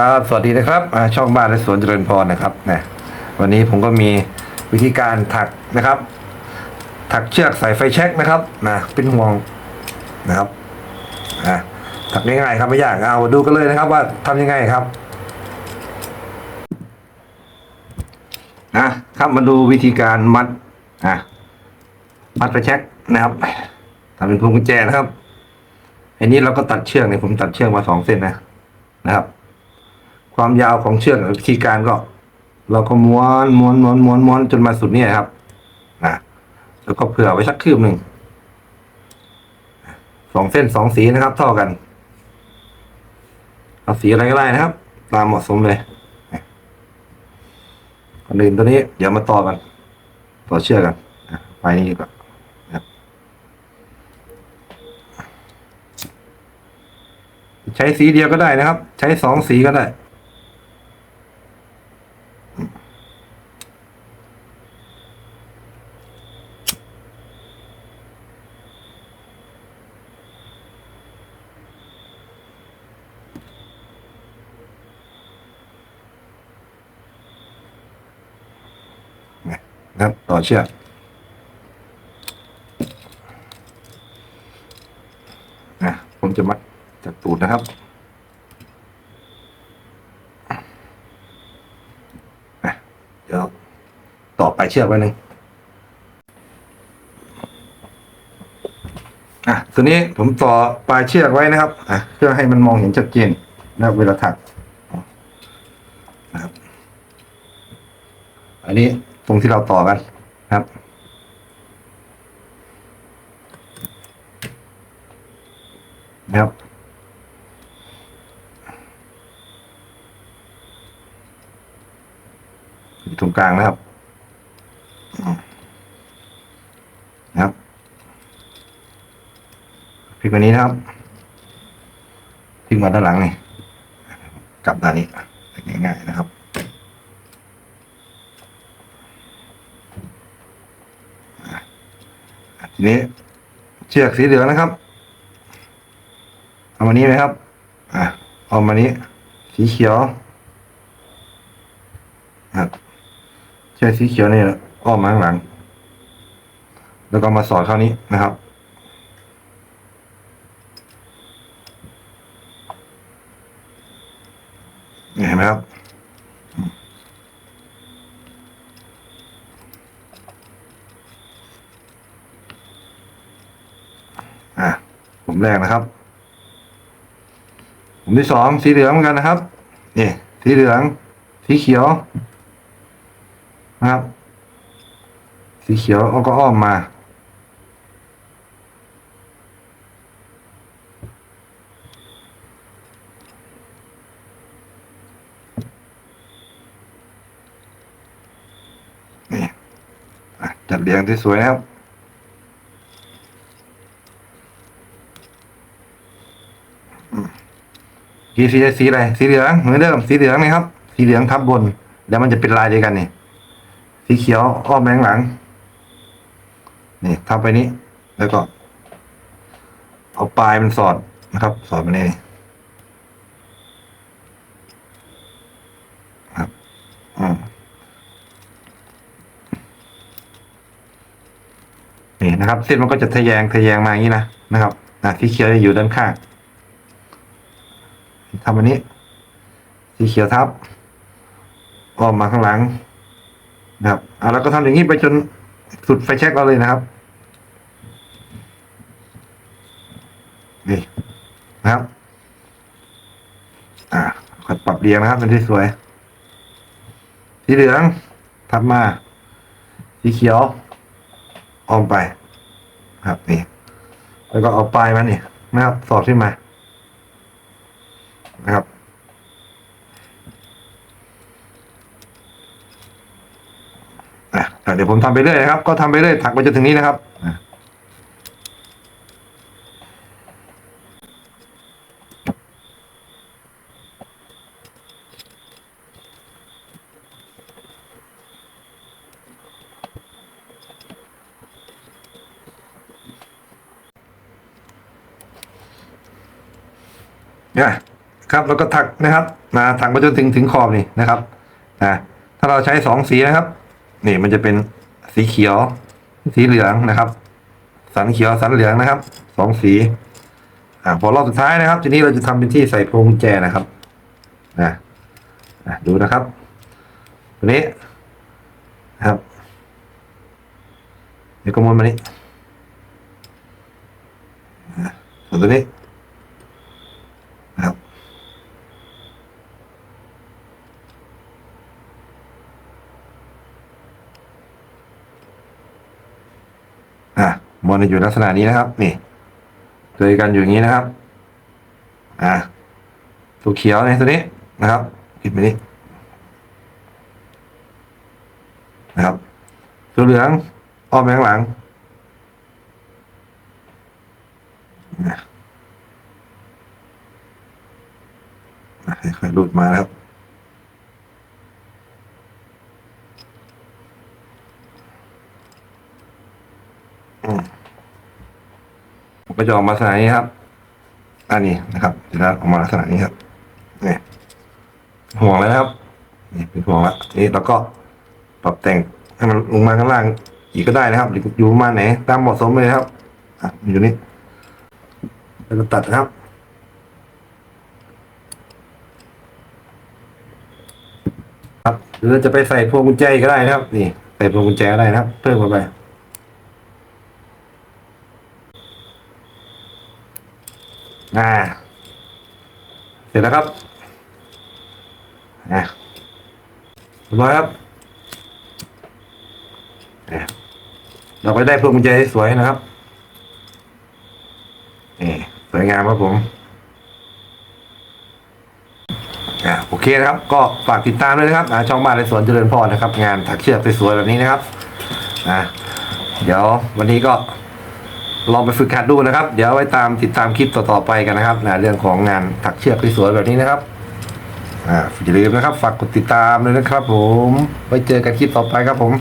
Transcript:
ครับสวัสดีนะครับช่องบ้านและสวนเจริญพรนะครับนะวันนี้ผมก็มีวิธีการถักนะครับ ถักเชือกใส่ไฟแช็กนะครับนะเป็นห่วงนะครับอะถักง่ายๆครับไม่ยากเอาดูกันเลยนะครับว่าทำยังไงครับนะครับมาดูวิธีการมัดอะมัดไฟแช็กนะครับทำเป็นพวงกุญแจนะครับอันนี้เราก็ตัดเชือกเนี่ยผมตัดเชือกมาสองเส้นนะนะครับ ความยาวของเชือกวิธีการก็ เราก็ม้วนม้วนม้วนม้วนม้วนจนมาสุดนี่ครับนะแล้วก็เผื่อไว้สักคืบหนึ่งสองเส้นสองสีนะครับเท่ากันเอาสีอะไรก็ได้นะครับ ตามเหมาะสมเลยก่อนอื่นตัวนี้ เดี๋ยวมาต่อกันต่อเชือกกันไปนี่ก่อนใช้สีเดียวก็ได้นะครับ ใช้สองสีก็ได้ นะครับ ต่อเชือกนะผมจะมัดจากตูดนะครับเดี๋ยวต่อปลายเชือกไว้หนึ่งอะตัวนี้ผมต่อปลายเชือกไว้นะครับอะเพื่อให้มันมองเห็นชัดเจนนะเวลาถักนะครับ อันนี้ ตรงที่เราต่อกันครับ นะครับ อยู่ตรงกลางนะครับนะครับพลิกมานี้นะครับพลิกมาด้านหลังนี่กลับด้านนี้ง่ายๆนะครับ ที นี้เชือกสีเหลืองนะครับ เอามานี้ไหมครับ อะเอามานี้ สีเขียวครับเชือกสีเขียวนี่อ้อมมาข้างหลัง แล้วก็มาสอดเข้านี้นะครับเห็นไหมครับ อะ ผมแรกนะครับผมที่สองสีเหลืองเหมือนกันนะครับนี่สีเหลือง สีเขียวนะครับ สีเขียวเอาก็อ้อมมานี่อะจัดเรียงที่สวยนะครับ สีสีสีอะไรสีเหลืองเหมือนเดิมสีเหลืองนะครับ สีเหลืองทับบน แล้วมันจะเป็นลายเดียวกันนี่สีเขียวอ้อมแบงหลัง นี่ทับไปนี้ แล้วก็ เอาปลายมันสอดนะครับ สอดมาในนี่ครับอืมนี่นะครับ เส้นมันก็จะทะแยงทะแยงมาอย่างนี้นะนะครับนะสีเขียวจะอยู่ด้านข้าง ทำอันนี้ สีเขียวทับอ้อมมาข้างหลังนะครับเอาแล้วก็ทำอย่างนี้ไปจนสุดไฟแช็กเราเลยนะครับนี่นะครับ อ่าค่อยปรับเรียงนะครับเป็นที่สวย สีเหลืองทับมา สีเขียวอ้อมไป ครับนี่ แล้วก็เอาปลายมันนี่นะครับ สอดขึ้นมา นะครับ อะเดี๋ยวผมทำไปเรื่อยนะครับ ก็ทำไปเรื่อยถักไปจนถึงนี้นะครับเนี่ย ครับแล้วก็ถักนะครับมาถักมาจนถึงถึงขอบนี่นะครับอ่าถ้าเราใช้สองสีนะครับนี่มันจะเป็นสีเขียว สีเหลืองนะครับ สันเขียวสันเหลืองนะครับสองสีอ่าพอรอบสุดท้ายนะครับ ทีนี้เราจะทำเป็นที่ใส่พวงกุญแจนะครับนะอะดูนะครับตัวนี้นะครับเดี๋ยวก็มวนมานี้อะส่วนตัวนี้นะครับ อะอยู่ลักษณะนี้นะครับ นี่เจอกันอยู่อย่างนี้นะครับ อ่าตัวเขียวในตัวนี้นะครับผิดไปนี้นะครับตัวเหลืองอ้อมไปข้างหลังนะอะค่อยๆหลุดมานะครับ อืม ผม ก็จะออกมาลักษณะนี้ครับ อันนี้นะครับจะได้ออกมาลักษณะนี้ครับนี่ห่วงแล้วนะครับ นี่เป็นห่วงล้วนี่เราก็ปรับแต่งให้มันลงมาข้างล่างอีกก็ได้นะครับหรืออยู่ประมาณไหนตามเหมาะสมเลยครับอะอยู่นี่แล้วก็ตัดนะครับครับหรือจะไปใส่พวงกุญแจกก็ได้นะครับ นี่ ใส่พวงกุญแจก็ได้นะครับ เพิ่มเข้าไป อ่า เสร็จแล้วครับอ่าเรียบร้อยครับเราก็ได้พวงกุญแจที่สวยนะครับนี่สวยงามครับผมอ่าโอเคนะครับ ก็ฝากติดตามด้วยนะครับช่องบ้านในสวนเจริญพรนะครับ งานถักเชือกสวยๆแบบนี้นะครับอ่าเดี๋ยววันนี้ก็ ลองไปฝึกหัดดูนะครับ เดี๋ยวไว้ตามติดตามคลิปต่อๆไปกันนะครับนะเรื่องของงานถักเชือกสวยๆแบบนี้นะครับอ่าอย่าลืมนะครับ ฝากกดติดตามเลยนะครับผม ไว้เจอกันคลิปต่อไปครับผม